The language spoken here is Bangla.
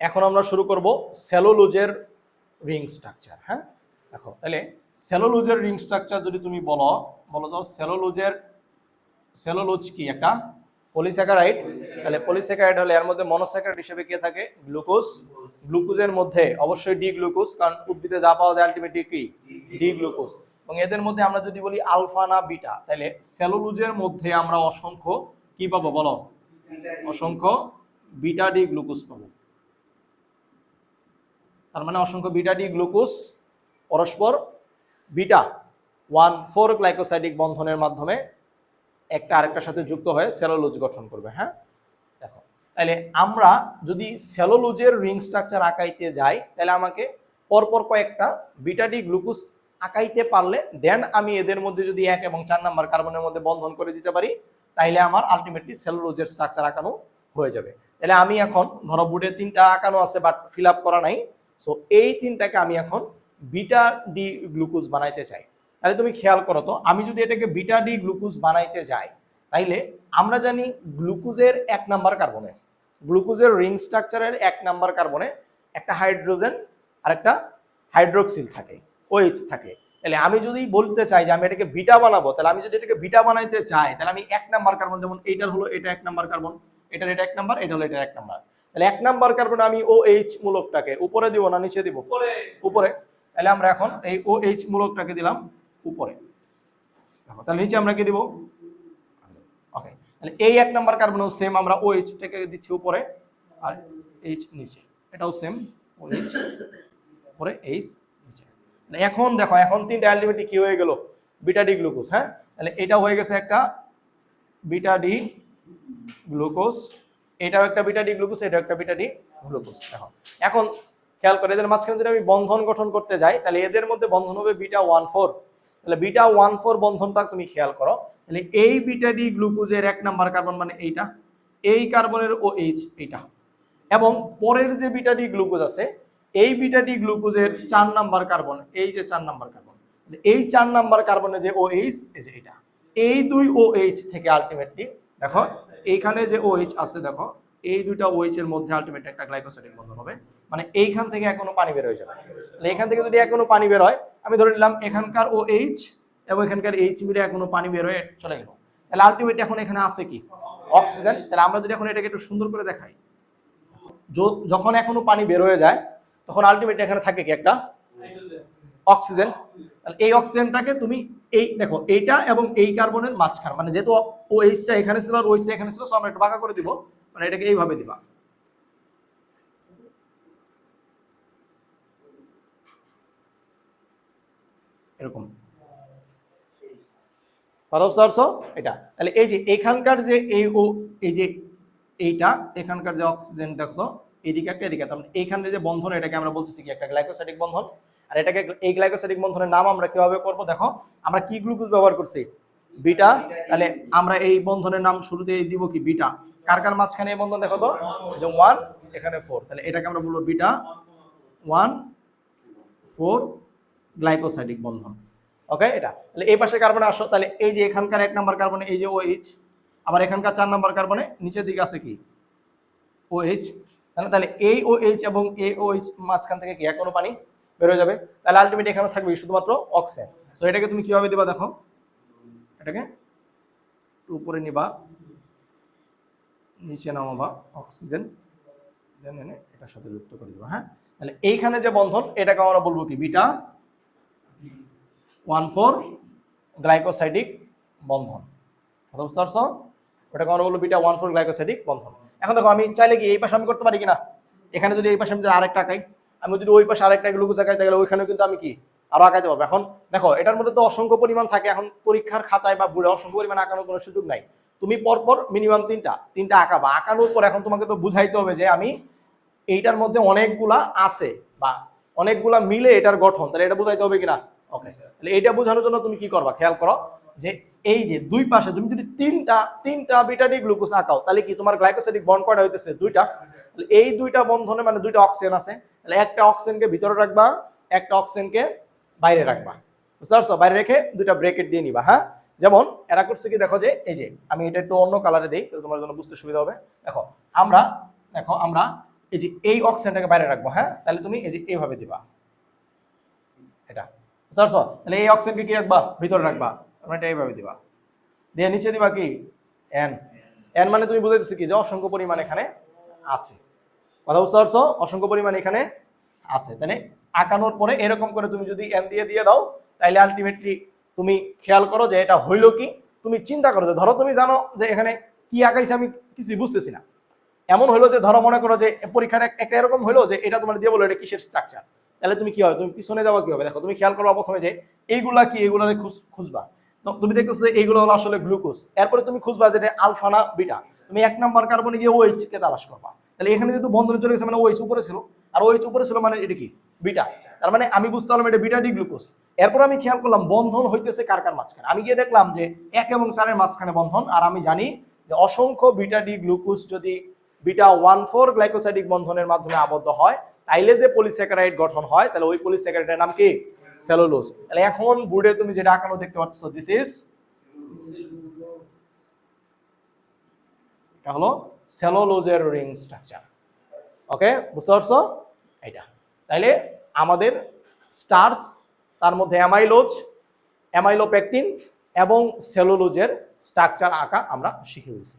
এখন আমরা শুরু করব সেলোলুজের রিং স্ট্রাকচার হ্যাঁ? দেখো, তাহলে সেলোলুজের রিং স্ট্রাকচার যদি তুমি বলো বলো তো সেলোলুজের, সেলোলুজ কি একটা? পলিস্যাকারাইড? তাহলে পলিস্যাকারাইড হলে এর মধ্যে মনোস্যাকারাইড হিসেবে কে থাকে? গ্লুকোজ। গ্লুকোজের মধ্যে অবশ্যই ডি গ্লুকোজ, কারণ উদ্ভিদে যা পাওয়া যায় আলটিমেটলি কি? D glucose. এবং এদের মধ্যে আমরা যদি বলি আলফা না বিটা, তাহলে সেলোলুজের মধ্যে আমরা অসংখ্য কি পাবো বলো? অসংখ্য বিটা ডি গ্লুকোজ পাবো। তার মানে অসংখ্য বিটা ডি গ্লুকোজ, পরস্পর বিটা ওয়ান ফোর গ্লাইকোসাইডিক বন্ধনের মাধ্যমে একটা আরেকটার সাথে যুক্ত হয়ে সেলোলুজ গঠন করবে হ্যাঁ? দেখো তাহলে আমরা যদি সেলোলুজের রিং স্ট্রাকচার আঁকাইতে যাই তাহলে আমাকে পরপর কয়েকটা বিটা ডি গ্লুকোজ আঁকাইতে পারলে দেন আমি এদের মধ্যে যদি এক এবং চার নাম্বার কার্বনের মধ্যে বন্ধন করে দিতে পারি, তাইলে আমার আলটিমেটলি সেলুলোজের স্ট্রাকচার আঁকানো হয়ে যাবে। তাহলে আমি এখন, ধরো বুডে তিনটা আঁকানো আছে, বাট ফিল করা নাই সো এই তিনটাকে আমি এখন বিটা ডি গ্লুকোজ বানাইতে চাই। তাহলে তুমি খেয়াল করো তো, আমি যদি এটাকে বিটা ডি গ্লুকোজ বানাইতে যাই, তাইলে আমরা জানি গ্লুকোজের এক নাম্বার কার্বনে গ্লুকোজের রিং স্ট্রাকচারের এক নাম্বার কার্বনে একটা হাইড্রোজেন আর একটা হাইড্রোক্সিল থাকে ওএইচ থাকে। তাহলে আমি যদি বলতে চাই যে আমি এটাকে বিটা বানাবো, তাহলে আমি যদি এটাকে বিটা বানাইতে চাই, তাহলে আমি এক নাম্বার কার্বন যেমন এইটার হলো এটা এক নাম্বার কার্বন এটার এটা এক নাম্বার, এটা হলো এটা এক নাম্বার। তাহলে এক নাম্বার কার্বন আমি ও এইচ মূলকটাকে উপরে দিব না নিচে দিব? উপরে। তাহলে আমরা এখন এই ও এইচ মূলকটাকে দিলাম উপরে। দেখো, তাহলে নিচে আমরা কি দিব? ওকে তাহলে এই এক নাম্বার কার্বনও সেম আমরা ও এইচটাকে দিচ্ছি উপরে আর এইচ নিচে। এটাও সেম ও এইচ উপরে এইচ নিচে। তাহলে এখন দেখো এখন তিনটা আলটিমেটলি কি হয়ে গেল? বিটা ডি গ্লুকোজ হ্যাঁ? তাহলে এটা হয়ে গেছে একটা বিটা ডি গ্লুকোজ এটাও একটা বিটা ডি গ্লুকোজ, এটাও একটা বিটা ডি গ্লুকোজ। দেখো, এখন খেয়াল করে এদের মাঝখানে যদি আমি বন্ধন গঠন করতে যাই, তাহলে এদের মধ্যে বন্ধন হবে বিটা ওয়ান ফোর। তাহলে বিটা ওয়ান ফোর বন্ধনটা তুমি খেয়াল করো, তাহলে এই বিটা ডি গ্লুকোজের এক নাম্বার কার্বন মানে এইটা, এই কার্বনের ও এইচ এইটা। এবং পরের যে বিটা ডি গ্লুকোজ আছে, এই বিটা ডি গ্লুকোজের চার নাম্বার কার্বন, এই যে চার নাম্বার কার্বন এই চার নাম্বার কার্বনে যে ও এইচ এই যে এটা, এই দুই ও এইচ থেকে আলটিমেটলি দেখো এইখানে যে ও এইচ আছে দেখো, এই দুইটা ও এইচ এর মধ্যে আলটিমেট একটা গ্লাইকোসাইডিক বন্ধন হবে। মানে এইখান থেকে এখনও পানি বের হয়ে যাবে তাহলে এখান থেকে যদি এখনও পানি বের হয়, আমি ধরে নিলাম এখানকার ও এইচ এবং এখানকার এইচ মিলে এখনও পানি বের হয়ে চলে গেল। তাহলে আলটিমেট এখন এখানে আছে কি? অক্সিজেন তাহলে আমরা যদি এখন এটাকে একটু সুন্দর করে দেখাই। যখন এখনও পানি বের হয়ে যায়, তখন আলটিমেটলি এখানে থাকে কি একটা? অক্সিজেন তাহলে এই অক্সিজেনটাকে তুমি এই, দেখো, এইটা এবং এই কার্বনের মাঝখান মানে যেহেতু ও এইচটা এখানে ছিল আর ও এইচটা এখানে ছিল সো আমরা একটু বাঁকা করে দিব। মানে এটাকে এইভাবে দিবা। এরকম। পারছ? এটা। তাহলে এই যে এখানকার যে এই ও, এই যে এইটা, এখানকার যে অক্সিজেন দেখো এদিকে একটা, এদিকে তার মানে এইখানে যে বন্ধন, এটাকে আমরা বলতেছি কি একটা গ্লাইকোসাইডিক বন্ধন। আর এটাকে এই গ্লাইকোসাইডিক বন্ধনের নাম আমরা কীভাবে করব? দেখো, আমরা কি গ্লুকোজ ব্যবহার করছি? বিটা? তাহলে আমরা এই বন্ধনের নাম শুরুতে দিব কি বিটা? কার কার মাঝখানে এই বন্ধন দেখো তো? যে ওয়ান এখানে ফোর তাহলে এটাকে আমরা বলব বিটা। ওয়ান ফোর গ্লাইকোসাইডিক বন্ধন। ওকে এটা? তাহলে এই পাশে কার্বনে আসো। তাহলে এই যে এখানকার এক নম্বর কার্বনে এই যে ও এইচ আবার এখানকার চার নম্বর কার্বনে নিচের দিকে আছে কি? ও এইচ তাহলে তাহলে এই ও এইচ এবং এ ও এইচ মাঝখান থেকে কি? এখনও পানি বের হয়ে যাবে। তাহলে আলটিমেট এখানে থাকবে শুধুমাত্র অক্সিজেন সো এটাকে তুমি কীভাবে দিবা দেখো? এটাকে উপরে নিবা, নিচে নামাবা, অক্সিজেন দেন এনে এটার সাথে যুক্ত করে দিবা হ্যাঁ? তাহলে এইখানে যে বন্ধন, এটাকে আমরা বলব কি? বিটা ওয়ান ফোর গ্লাইকোসাইডিক বন্ধন। কথা বুঝতে পারছ? ওটাকে আমরা বলব বিটা ওয়ান ফোর গ্লাইকোসাইডিক বন্ধন। এখন দেখো, আমি চাইলে কি এই পাশে আমি করতে পারি কিনা? এখানে যদি এই পাশে আমি আরেকটা আঁকাই, আমি যদি ওই পাশে আরেকটা গ্লুকোজ আঁকাই তাহলে ওইখানেও কিন্তু আমি কি? আরও আঁকাইতে পারব। এখন দেখো, এটার মধ্যে তো অসংখ্য পরিমাণ থাকে। এখন পরীক্ষার খাতায় বা বুড়ে অসংখ্য পরিমাণ আঁকানোর কোনো সুযোগ নাই। তুমি পরপর মিনিমাম তিনটা তিনটা আঁকাবা। আঁকানোর পর এখন তোমাকে তো বুঝাইতে হবে যে আমি এইটার মধ্যে অনেকগুলা আছে বা অনেকগুলা মিলে এটার গঠন। তাহলে এটা বুঝাইতে হবে কিনা? ওকে তাহলে এইটা বোঝানোর জন্য তুমি কি করবা? খেয়াল করো যে এই যে দুই পাশে তুমি যদি তিনটা তিনটা বিটাডি গ্লুকোজ আঁকাও, তাহলে কি তোমার গ্লাইকোসাইডিক বন্ড কয়টা হইতেছে? দুইটা। এই দুইটা বন্ধনে মানে দুইটা অক্সিজেন আছে। তাহলে একটা অক্সিজেনকে ভিতরে রাখবা, একটা অক্সিজেনকে বাইরে রাখবা। বুঝতে পারছ? বাইরে রেখে দুইটা ব্রেকেট দিয়ে নিবা হ্যাঁ? যেমন এরা করছে কি, দেখো যে, এই যে, আমি এটা একটু অন্য কালারে দিই, তাহলে তোমার জন্য বুঝতে সুবিধা হবে। দেখো, আমরা দেখো, আমরা এই যে, এই অক্সিজেনটাকে বাইরে রাখব হ্যাঁ? তাহলে তুমি এই যে, এইভাবে দিবা। এটা, বুঝতে পারছ? তাহলে এই অক্সিজেনকে কি রাখবা? ভিতরে রাখবা। তোমরা এটা এইভাবে দিবা। দিয়ে নিচে দিবা কি? এন এন মানে তুমি বুঝাইতেছো কি, যে অসংখ্য পরিমাণ এখানে আছে। কথা বুঝতে পারছ? অসংখ্য পরিমাণ এখানে আছে, তাহলে আঁকানোর পরে এরকম করে তুমি যদি এন দিয়ে দিয়ে দাও, তাইলে আলটিমেটলি তুমি খেয়াল করো যে এটা হইল কি? তুমি চিন্তা করো যে, ধরো তুমি জানো যে এখানে কি আঁকাইছে আমি কিছুই বুঝতেছি না। এমন হলো যে, ধরো মনে করো যে, পরীক্ষার এক- একটা এরকম হলো যে, এটা তোমার দিয়ে বলো এটা কিসের স্ট্রাকচার তাহলে তুমি কি হবে? তুমি পিছনে যাওয়া কি হবে দেখো, তুমি খেয়াল করবা প্রথমে যে, এইগুলা কি এগুলা খুঁজবা। তুমি দেখতেছো যে, এইগুলো হলো আসলে গ্লুকোজ এরপরে তুমি খুঁজবা যেটা আলফানা আলফা বিটা তুমি এক নাম্বার কার্বনে গিয়ে ওইচ কে তালাশ করবা। তাহলে এখানে যেহেতু বন্ধনে চলে গেছে মানে ওইচ উপরে ছিল। আর ওইচ উপরে ছিল মানে এটা কি? বিটা। তার মানে আমি বুঝতে পারলাম এটা বিটা ডি গ্লুকোজ এরপর আমি খেয়াল করলাম বন্ধন হইতেছে কার কার মাঝখানে। আমি গিয়ে দেখলাম যে এক এবং চারের মাঝখানে বন্ধন, আর আমি জানি যে অসংখ্য বিটা ডি গ্লুকোজ যদি বিটা ওয়ান ফোর গ্লাইকোসাইডিক বন্ধনের মাধ্যমে আবদ্ধ হয়, তাইলে যে পলিস্যাকারাইড গঠন হয়, তাহলে ওই পলিস্যাকারাইডের নাম কি? সেলুলোজ। তাহলে এখন বোর্ডে তুমি যেটা আঁকানো দেখতে পাচ্ছ দিস ইজ এটা হলো সেলুলোজের রিং স্ট্রাকচার। ওকে বুঝতে পারছ? এটা। তাইলে আমাদের স্টার্স তার মধ্যে অ্যামাইলোজ অ্যামাইলোপ্যাকটিন এবং সেলুলোজের স্ট্রাকচার আঁকা আমরা শিখে ফেলছি।